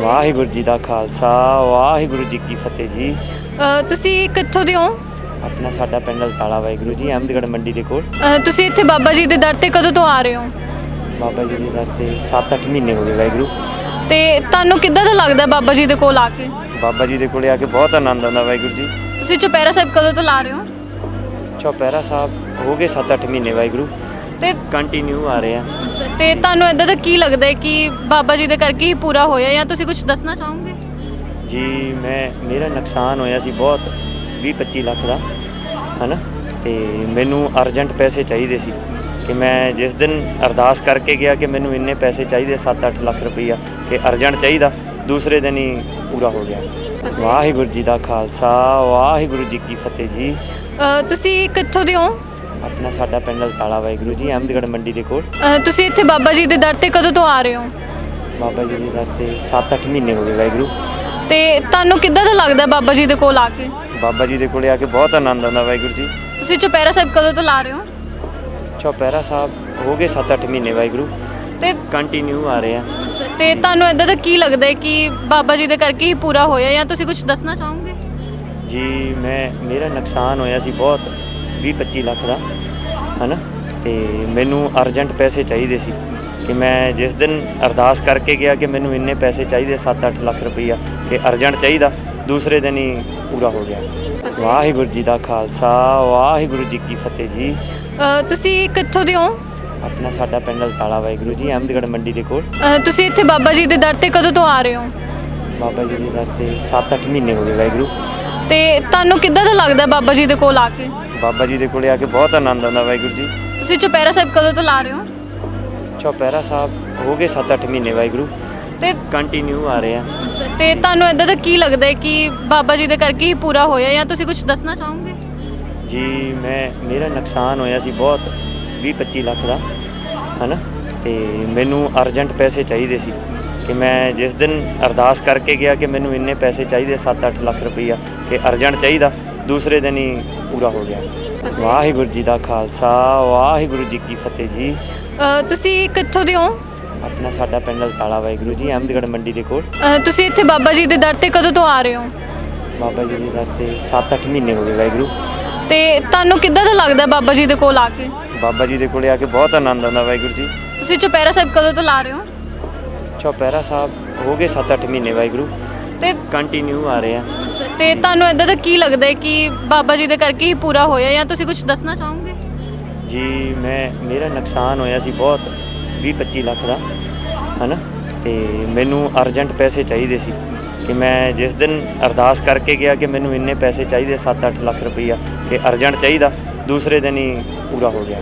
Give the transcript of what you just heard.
ਵਾਹਿਗੁਰੂ ਜੀ ਦਾ ਖਾਲਸਾ ਵਾਹਿਗੁਰੂ ਜੀ ਕੀ ਫਤਿਹ ਜੀ। ਅ, ਤੁਸੀਂ ਕਿੱਥੋਂ ਦੇ ਹੋ? ਆਪਣਾ ਸਾਡਾ ਪਿੰਡ ਤਾਲਾ ਵਾਹਿਗੁਰੂ ਜੀ ਅਹਿਮਦਗੜ੍ਹ ਮੰਡੀ ਦੇ ਕੋਲ। ਅ, ਤੁਸੀਂ ਇੱਥੇ ਬਾਬਾ ਜੀ ਦੇ ਦਰ ਤੇ ਕਦੋਂ ਤੋਂ ਆ ਰਹੇ ਹੋ? ਬਾਬਾ ਜੀ ਦੇ ਦਰ ਤੇ 7-8 ਮਹੀਨੇ ਹੋ ਗਏ ਵਾਹਿਗੁਰੂ। ਤੇ ਤੁਹਾਨੂੰ ਕਿੱਦਾਂ ਦਾ ਲੱਗਦਾ ਬਾਬਾ ਜੀ ਦੇ ਕੋਲ ਆ ਕੇ? ਬਾਬਾ ਜੀ ਦੇ ਕੋਲੇ ਆ ਕੇ ਬਹੁਤ ਆਨੰਦ ਆਉਂਦਾ ਵਾਹਿਗੁਰੂ ਜੀ। ਤੁਸੀਂ ਚੁਪਹਿਰਾ ਸਾਹਿਬ ਕਦੋਂ ਤੋਂ ਲਾ ਰਹੇ ਹੋ? ਚੌਪਹਿਰਾ ਸਾਹਿਬ ਹੋ ਗਏ 7-8 ਮਹੀਨੇ ਵਾਹਿਗੁਰੂ। ਤੇ ਕੰਟੀਨਿਊ ਆ ਰਹੇ। ਤੇ ਤੁਹਾਨੂੰ ਇਦਾਂ ਦਾ ਕੀ ਲੱਗਦਾ ਹੈ ਕਿ ਬਾਬਾ ਜੀ ਦੇ ਕਰਕੇ ਹੀ ਪੂਰਾ ਹੋਇਆ ਜਾਂ ਤੁਸੀਂ ਕੁਝ ਦੱਸਣਾ ਚਾਹੋਗੇ? ਜੀ ਮੈਂ ਮੇਰਾ ਨੁਕਸਾਨ ਹੋਇਆ ਸੀ ਬਹੁਤ 20-25 ਲੱਖ ਦਾ ਹਨਾ? ਤੇ ਮੈਨੂੰ ਅਰਜੈਂਟ ਪੈਸੇ ਚਾਹੀਦੇ ਸੀ ਕਿ ਮੈਂ ਜਿਸ ਦਿਨ ਅਰਦਾਸ ਕਰਕੇ ਗਿਆ ਕਿ ਮੈਨੂੰ ਇੰਨੇ ਪੈਸੇ ਚਾਹੀਦੇ 7-8 ਲੱਖ ਰੁਪਈਆ ਕਿ ਅਰਜੈਂਟ ਚਾਹੀਦਾ ਦੂਸਰੇ ਦਿਨ ਹੀ ਪੂਰਾ ਹੋ ਗਿਆ। ਵਾਹਿਗੁਰੂ ਜੀ ਦਾ ਖਾਲਸਾ ਵਾਹਿਗੁਰੂ ਜੀ ਕੀ ਫਤਿਹ ਜੀ। ਤੁਸੀਂ ਕਿੱਥੋਂ ਦੇ ਹੋ? ਆਪਣਾ ਸਾਡਾ ਪਿੰਡ ਤਾਲਾ ਵਾਹਿਗੁਰੂ ਜੀ ਅਹਿਮਦਗੜ੍ਹ ਮੰਡੀ ਦੇ ਕੋਲ। ਤੁਸੀਂ ਇੱਥੇ ਬਾਬਾ ਜੀ ਦੇ ਦਰ ਤੇ ਕਦੋਂ ਤੋਂ ਆ ਰਹੇ ਹੋ? ਬਾਬਾ ਜੀ ਦੇ ਦਰ ਤੇ 7-8 ਮਹੀਨੇ ਹੋ ਗਏ ਵਾਹਿਗੁਰੂ। ਤੇ ਤੁਹਾਨੂੰ ਕਿੱਦਾਂ ਦਾ ਲੱਗਦਾ ਬਾਬਾ ਜੀ ਦੇ ਕੋਲ ਆ ਕੇ? ਬਾਬਾ ਜੀ ਦੇ ਕੋਲੇ ਆ ਕੇ ਬਹੁਤ ਆਨੰਦ ਆਉਂਦਾ ਵਾਹਿਗੁਰੂ ਜੀ। ਤੁਸੀਂ ਚੁਪਹਿਰਾ ਸਾਹਿਬ ਕਦੋਂ ਤੋਂ ਲਾ ਰਹੇ ਹੋ? ਚੌਪਹਿਰਾ ਸਾਹਿਬ ਹੋ ਗਏ 7-8 ਮਹੀਨੇ ਵਾਹਿਗੁਰੂ। ਤੇ ਕੰਟੀਨਿਊ ਆ ਰਹੇ ਆ। ਤੇ ਤੁਹਾਨੂੰ ਇਦਾਂ ਦਾ ਕੀ ਲੱਗਦਾ ਹੈ ਕਿ ਬਾਬਾ ਜੀ ਦੇ ਕਰਕੇ ਹੀ ਪੂਰਾ ਹੋਇਆ ਜਾਂ ਤੁਸੀਂ ਕੁਝ ਦੱਸਣਾ ਚਾਹੋਗੇ? ਜੀ ਮੈਂ ਮੇਰਾ ਨੁਕਸਾਨ ਹੋਇਆ ਸੀ ਬਹੁਤ। 20-25 ਲੱਖ ਦਾ ਹਨਾ? ਤੇ ਮੈਨੂੰ ਅਰਜੈਂਟ ਪੈਸੇ ਚਾਹੀਦੇ ਸੀ ਕਿ ਮੈਂ ਜਿਸ ਦਿਨ ਅਰਦਾਸ ਕਰਕੇ ਗਿਆ ਕਿ ਮੈਨੂੰ ਇੰਨੇ ਪੈਸੇ ਚਾਹੀਦੇ 7-8 ਲੱਖ ਰੁਪਈਆ ਕਿ ਅਰਜੈਂਟ ਚਾਹੀਦਾ ਦੂਸਰੇ ਦਿਨ ਹੀ ਪੂਰਾ ਹੋ ਗਿਆ। ਵਾਹਿਗੁਰੂ ਜੀ ਦਾ ਖਾਲਸਾ ਵਾਹਿਗੁਰੂ ਜੀ ਕੀ ਫਤਿਹ ਜੀ। ਅ, ਤੁਸੀਂ ਕਿੱਥੋਂ ਦੇ ਹੋ? ਆਪਣਾ ਸਾਡਾ ਪਿੰਡ ਤਾਲਾ ਵਾਹਿਗੁਰੂ ਜੀ ਅਹਿਮਦਗੜ੍ਹ ਮੰਡੀ ਦੇ ਕੋਲ। ਅ, ਤੁਸੀਂ ਇੱਥੇ ਬਾਬਾ ਜੀ ਦੇ ਦਰ ਤੇ ਕਦੋਂ ਤੋਂ ਆ ਰਹੇ ਹੋ? ਬਾਬਾ ਜੀ ਦੇ ਦਰ ਤੇ 7-8 ਮਹੀਨੇ ਹੋ ਗਏ ਵਾਹਿਗੁਰੂ। ਤੇ ਤੁਹਾਨੂੰ ਕਿੱਦਾਂ ਦਾ ਲੱਗਦਾ ਬਾਬਾ ਜੀ ਦੇ ਕੋਲ ਆ ਕੇ? ਬਾਬਾ ਜੀ ਦੇ ਕੋਲੇ ਆ ਕੇ ਬਹੁਤ ਆਨੰਦ ਆਉਂਦਾ ਵਾਹਿਗੁਰੂ ਜੀ। ਤੁਸੀਂ ਚੁਪਹਿਰਾ ਸਾਹਿਬ ਕਦੋਂ ਤੋਂ ਲਾ ਰਹੇ ਹੋ? ਚੌਪਹਿਰਾ ਸਾਹਿਬ ਹੋ ਗਏ 7-8 ਮਹੀਨੇ ਵਾਹਿਗੁਰੂ। ਤੇ ਕੰਟੀਨਿਊ ਆ ਰਹੇ। ਆ ਤੇ ਤੁਹਾਨੂੰ ਇਦਾਂ ਦਾ ਕੀ ਲੱਗਦਾ ਹੈ ਕਿ ਬਾਬਾ ਜੀ ਦੇ ਕਰਕੇ ਹੀ ਪੂਰਾ ਹੋਇਆ ਜਾਂ ਤੁਸੀਂ ਕੁਝ ਦੱਸਣਾ ਚਾਹੋਗੇ? ਜੀ ਮੈਂ ਮੇਰਾ ਨੁਕਸਾਨ ਹੋਇਆ ਸੀ ਬਹੁਤ 20-25 ਲੱਖ ਦਾ ਹਨਾ? ਤੇ ਮੈਨੂੰ ਅਰਜੈਂਟ ਪੈਸੇ ਚਾਹੀਦੇ ਸੀ। ਕਿ ਮੈਂ ਜਿਸ ਦਿਨ ਅਰਦਾਸ ਕਰਕੇ ਗਿਆ ਕਿ ਮੈਨੂੰ ਇੰਨੇ ਪੈਸੇ ਚਾਹੀਦੇ 7-8 ਲੱਖ ਰੁਪਈਆ ਕਿ ਅਰਜੈਂਟ ਚਾਹੀਦਾ ਦੂਸਰੇ ਦਿਨ ਹੀ ਪੂਰਾ ਹੋ ਗਿਆ। ਵਾਹਿਗੁਰੂ ਜੀ ਦਾ ਖਾਲਸਾ ਵਾਹਿਗੁਰੂ ਜੀ ਕੀ ਫਤਿਹ ਜੀ। ਅ, ਤੁਸੀਂ ਕਿੱਥੋਂ ਦੇ ਹੋ? ਆਪਣਾ ਸਾਡਾ ਪਿੰਡ ਤਾਲਾ ਵਾਹਿਗੁਰੂ ਜੀ ਅਹਿਮਦਗੜ੍ਹ ਮੰਡੀ ਦੇ ਕੋਲ। ਅ, ਤੁਸੀਂ ਇੱਥੇ ਬਾਬਾ ਜੀ ਦੇ ਦਰ ਤੇ ਕਦੋਂ ਤੋਂ ਆ ਰਹੇ ਹੋ? ਬਾਬਾ ਜੀ ਦੇ ਦਰ ਤੇ 7-8 ਮਹੀਨੇ ਹੋ ਗਏ ਵਾਹਿਗੁਰੂ। ਤੇ ਤੁਹਾਨੂੰ ਕਿੱਦਾਂ ਦਾ ਲੱਗਦਾ ਬਾਬਾ ਜੀ ਦੇ ਕੋਲ ਆ ਕੇ? ਬਾਬਾ ਜੀ ਦੇ ਕੋਲੇ ਆ ਕੇ ਬਹੁਤ ਆਨੰਦ ਆਉਂਦਾ ਵਾਹਿਗੁਰੂ ਜੀ। ਤੁਸੀਂ ਚੁਪਹਿਰਾ ਸਾਹਿਬ ਕਦੋਂ ਤੋਂ ਲਾ ਰਹੇ ਹੋ? ਚੌਪਹਿਰਾ ਸਾਹਿਬ ਹੋ ਗਏ 7-8 ਮਹੀਨੇ ਵਾਹਿਗੁਰੂ। ਤੇ ਕੰਟੀਨਿਊ ਆ ਰਹੇ ਆ। ਤੇ ਤੁਹਾਨੂੰ ਇਦਾਂ ਦਾ ਕੀ ਲੱਗਦਾ ਹੈ ਕਿ ਬਾਬਾ ਜੀ ਦੇ ਕਰਕੇ ਹੀ ਪੂਰਾ ਹੋਇਆ ਜਾਂ ਤੁਸੀਂ ਕੁਝ ਦੱਸਣਾ ਚਾਹੋਗੇ? ਜੀ ਮੈਂ ਮੇਰਾ ਨੁਕਸਾਨ ਹੋਇਆ ਸੀ ਬਹੁਤ 20-25 ਲੱਖ ਦਾ ਹਨਾ? ਤੇ ਮੈਨੂੰ ਅਰਜੈਂਟ ਪੈਸੇ ਚਾਹੀਦੇ ਸੀ ਕਿ ਮੈਂ ਜਿਸ ਦਿਨ ਅਰਦਾਸ ਕਰਕੇ ਗਿਆ ਕਿ ਮੈਨੂੰ ਇੰਨੇ ਪੈਸੇ ਚਾਹੀਦੇ 7-8 ਲੱਖ ਰੁਪਈਆ ਕਿ ਅਰਜੈਂਟ ਚਾਹੀਦਾ ਦੂਸਰੇ ਦਿਨ ਹੀ ਪੂਰਾ ਹੋ ਗਿਆ।